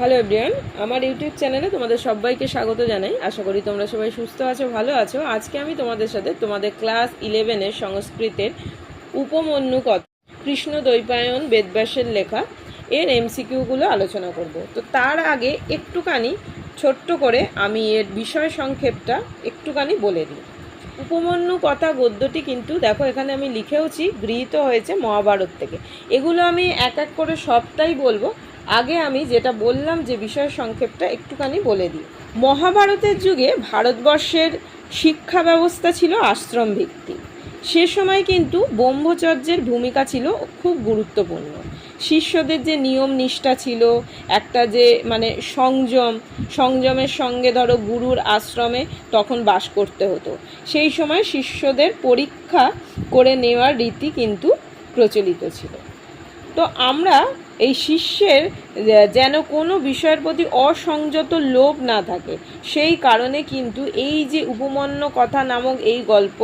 Hello everyone আমার YouTube চ্যানেলে তোমাদের সবাইকে স্বাগত জানাই। আশা করি তোমরা সবাই সুস্থ আছো, ভালো আছো। আজকে আমি তোমাদের সাথে তোমাদের ক্লাস ইলেভেনের সংস্কৃতের উপমন্যু কথা কৃষ্ণ দ্বৈপায়ন বেদব্যাসের লেখা এর এমসিকিউগুলো আলোচনা করব। তো তার আগে একটুখানি ছোট্ট করে আমি এর বিষয় সংক্ষেপটা একটুখানি বলে দিই। উপমন্যু কথা গদ্যটি কিন্তু দেখো, এখানে আমি লিখেওছি, গৃহীত হয়েছে মহাভারত থেকে। এগুলো আমি এক এক করে সবটাই বলব। আগে আমি যেটা বললাম যে বিষয় সংক্ষেপটা একটুখানি বলে দিই। মহাভারতের যুগে ভারতবর্ষের শিক্ষা ব্যবস্থা ছিল আশ্রম ভিত্তিক। সে সময় কিন্তু ব্রহ্মচর্যের ভূমিকা ছিল খুব গুরুত্বপূর্ণ। শিষ্যদের যে নিয়ম নিষ্ঠা ছিল, একটা যে মানে সংযম, সংযমের সঙ্গে ধরো গুরুর আশ্রমে তখন বাস করতে হতো। সেই সময় শিষ্যদের পরীক্ষা করে নেওয়ার রীতি কিন্তু প্রচলিত ছিল। তো আমরা এই শিষ্যের যেন কোনো বিষয়ের প্রতি অসংযত লোভ না থাকে। সেই কারণে কিন্তু এই যে উপমন্য কথা নামক এই গল্প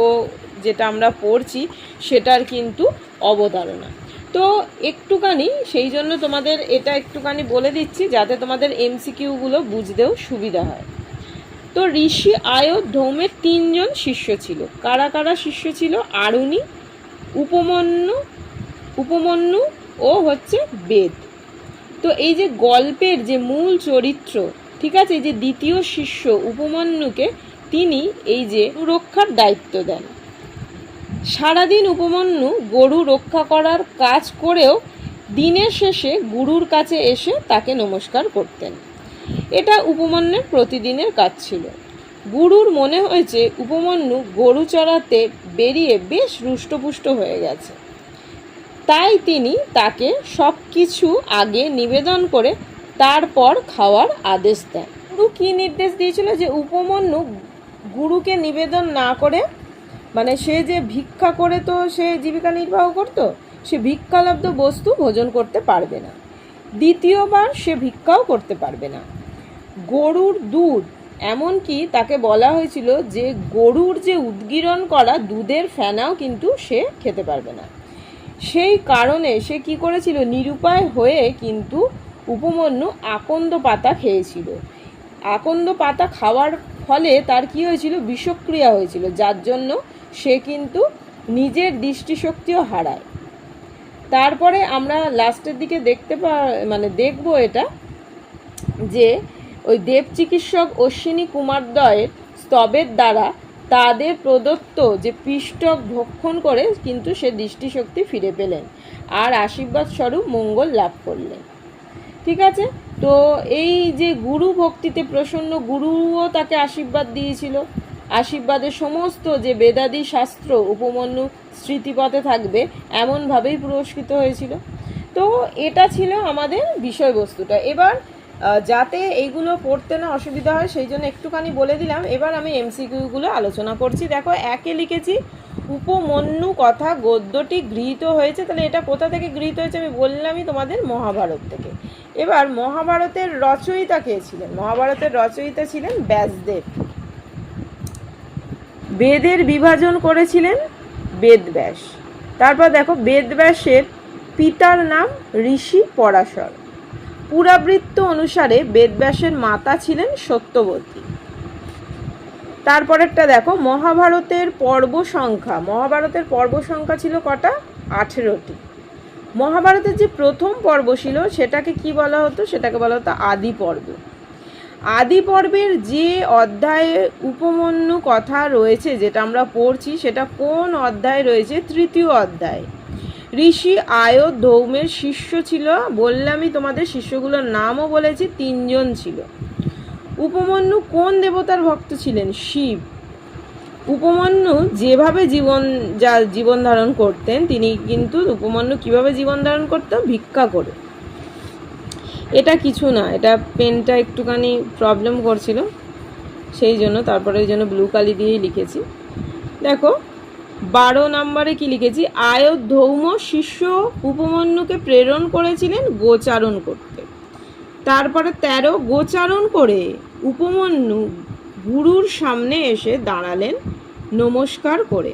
যেটা আমরা পড়ছি, সেটার কিন্তু অবতারণা। তো একটুখানি, সেই জন্য তোমাদের এটা একটুখানি বলে দিচ্ছি, যাতে তোমাদের এমসিকিউগুলো বুঝতেও সুবিধা হয়। তো ঋষি আয় ধৌমের তিনজন শিষ্য ছিল। কারা কারা শিষ্য ছিল? আরুণী, উপমন্যু উপমন্যু ও হচ্ছে বেদ। তো এই যে গল্পের যে মূল চরিত্র, ঠিক আছে যে দ্বিতীয় শিষ্য উপমন্যুকে, তিনি এই যে রক্ষার দায়িত্ব দেন। সারাদিন উপমন্যু গরু রক্ষা করার কাজ করেও দিনের শেষে গুরুর কাছে এসে তাকে নমস্কার করতেন। এটা উপমন্যের প্রতিদিনের কাজ ছিল। গুরুর মনে হয়েছে, উপমন্যু গরু চড়াতে বেরিয়ে বেশ রুষ্টপুষ্ট হয়ে গেছে। তাই তিনি তাকে সব কিছু আগে নিবেদন করে তারপর খাওয়ার আদেশ দেন। গুরু কী নির্দেশ দিয়েছিল যে উপমন্যু গুরুকে নিবেদন না করে? মানে সে যে ভিক্ষা করে তো সে জীবিকা নির্বাহ করত, সে ভিক্ষালব্ধ বস্তু ভোজন করতে পারবে না। দ্বিতীয়বার সে ভিক্ষাও করতে পারবে না। গরুর দুধ, এমনকি তাকে বলা হয়েছিল যে গরুর যে উদ্গীরণ করা দুধের ফেনাও কিন্তু সে খেতে পারবে না। সেই কারণে সে কি করেছিল? নিরুপায় হয়ে কিন্তু উপমন্যু আকন্দ পাতা খেয়েছিল। আকন্দ পাতা খাওয়ার ফলে তার কি হয়েছিল? বিষক্রিয়া হয়েছিল। যার জন্য সে কিন্তু নিজের দৃষ্টিশক্তিও হারায়। তারপরে আমরা লাস্টের দিকে দেখতে পা মানে দেখব এটা যে ওই দেব চিকিৎসক অশ্বিনী কুমারদ্বয়ের স্তবের দ্বারা তাদের প্রদত্ত যে পিষ্টক ভক্ষণ করে, কিন্তু সে দৃষ্টিশক্তি ফিরে পেলেন আর আশীর্বাদ স্বরূপ মঙ্গল লাভ করলেন। ঠিক আছে? তো এই যে গুরু ভক্তিতে প্রসন্ন গুরুও তাকে আশীর্বাদ দিয়েছিল। আশীর্বাদের সমস্ত যে বেদাদি শাস্ত্র উপমন্যু স্মৃতিপথে থাকবে, এমনভাবেই পুরস্কৃত হয়েছিল। তো এটা ছিল আমাদের বিষয়বস্তুটা। এবার যাতে এইগুলো পড়তে না অসুবিধা হয়, সেই জন্য একটুখানি বলে দিলাম। এবার আমি এমসিকিউগুলো আলোচনা করছি। দেখো, একে লিখেছি, উপমন্যু কথা গদ্যটি গৃহীত হয়েছে। তাহলে এটা কোথা থেকে গৃহীত হয়েছে আমি বললামই তোমাদের মহাভারত থেকে। এবার মহাভারতের রচয়িতা কে ছিলেন? মহাভারতের রচয়িতা ছিলেন ব্যাসদেব। বেদের বিভাজন করেছিলেন বেদব্যাস। তারপর দেখো, বেদব্যাসের পিতার নাম ঋষি পরাশর। পুরাবৃত্ত অনুসারে বেদব্যাসের মাতা ছিলেন সত্যবতী। তারপরেরটা দেখো, মহাভারতের পর্ব সংখ্যা মহাভারতের পর্ব সংখ্যা ছিল কটা? আঠেরোটি। মহাভারতের যে প্রথম পর্ব ছিল, সেটাকে কি বলা হতো? সেটাকে বলা হতো আদি পর্ব আদি পর্বের যে অধ্যায়ে উপমন্যু কথা রয়েছে, যেটা আমরা পড়ছি, সেটা কোন অধ্যায়ে রয়েছে? তৃতীয় অধ্যায়। ঋষি আয় ধৌমের শিষ্য ছিল। বললামই তোমাদের শিষ্যগুলোর নামও বলেছি, তিনজন ছিল। উপমন্যু কোন দেবতার ভক্ত ছিলেন? শিব। উপমন্যু যেভাবে জীবন যা জীবন ধারণ করতেন, তিনি কিন্তু উপমন্যু কীভাবে জীবন ধারণ করতেন ভিক্ষা করে। এটা কিছু না, এটা পেনটা একটুখানি প্রবলেম করছিল। সেই জন্য তারপরে ওই জন্য ব্লু কালি দিয়েই লিখেছি। দেখো বারো নম্বরে কি লিখেছি? আয় ধৌম শিষ্য উপমন্যুকে প্রেরণ করেছিলেন গোচারণ করতে। তারপরে তেরো, গোচারণ করে উপমন্যু গুরুর সামনে এসে দাঁড়ালেন নমস্কার করে।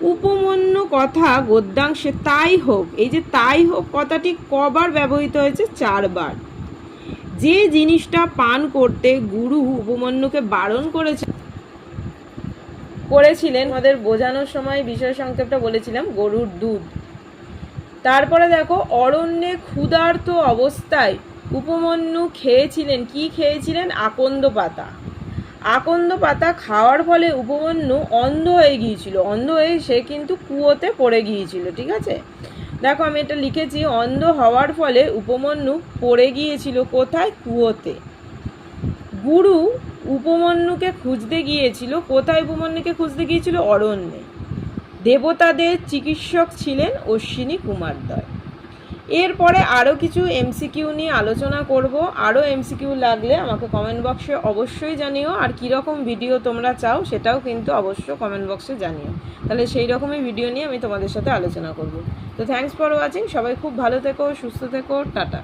উপমন্য কথা গদ্যাংশে তাই হোক, এই যে তাই হোক কথাটি কবার ব্যবহৃত হয়েছে? চারবার। যে জিনিসটা পান করতে গুরু উপমন্যুকে বারণ করেছে করেছিলেন, আমাদের বোঝানোর সময় বিষয় সংক্ষেপটা বলেছিলাম, গরুর দুধ। তারপরে দেখো, অরণ্যে ক্ষুধার্ত অবস্থায় উপমন্যু খেয়েছিলেন, কি খেয়েছিলেন? আকন্দ পাতা। আকন্দ পাতা খাওয়ার ফলে উপমন্যু অন্ধ হয়ে গিয়েছিল। অন্ধ হয়ে সে কিন্তু কুয়োতে পড়ে গিয়েছিল, ঠিক আছে? দেখো, আমি এটা লিখেছি, অন্ধ হওয়ার ফলে উপমন্যু পড়ে গিয়েছিল কোথায়? কুয়োতে। গুরু উপমন্যুকে খুঁজতে গিয়েছিল। কোথায় উপমন্যুকে খুঁজতে গিয়েছিল? অরণ্যে। দেবতাদের চিকিৎসক ছিলেন অশ্বিনী কুমারদ্বয় এরপরে আরও কিছু এমসিকিউ নিয়ে আলোচনা করব। আরও এমসিকিউ লাগলে আমাকে কমেন্ট বক্সে অবশ্যই জানিও। আর কীরকম ভিডিও তোমরা চাও সেটাও কিন্তু অবশ্য কমেন্ট বক্সে জানিও। তাহলে সেই রকমই ভিডিও নিয়ে আমি তোমাদের সাথে আলোচনা করব। তো থ্যাঙ্কস ফর ওয়াচিং সবাই খুব ভালো থেকো, সুস্থ থেকো। টাটা।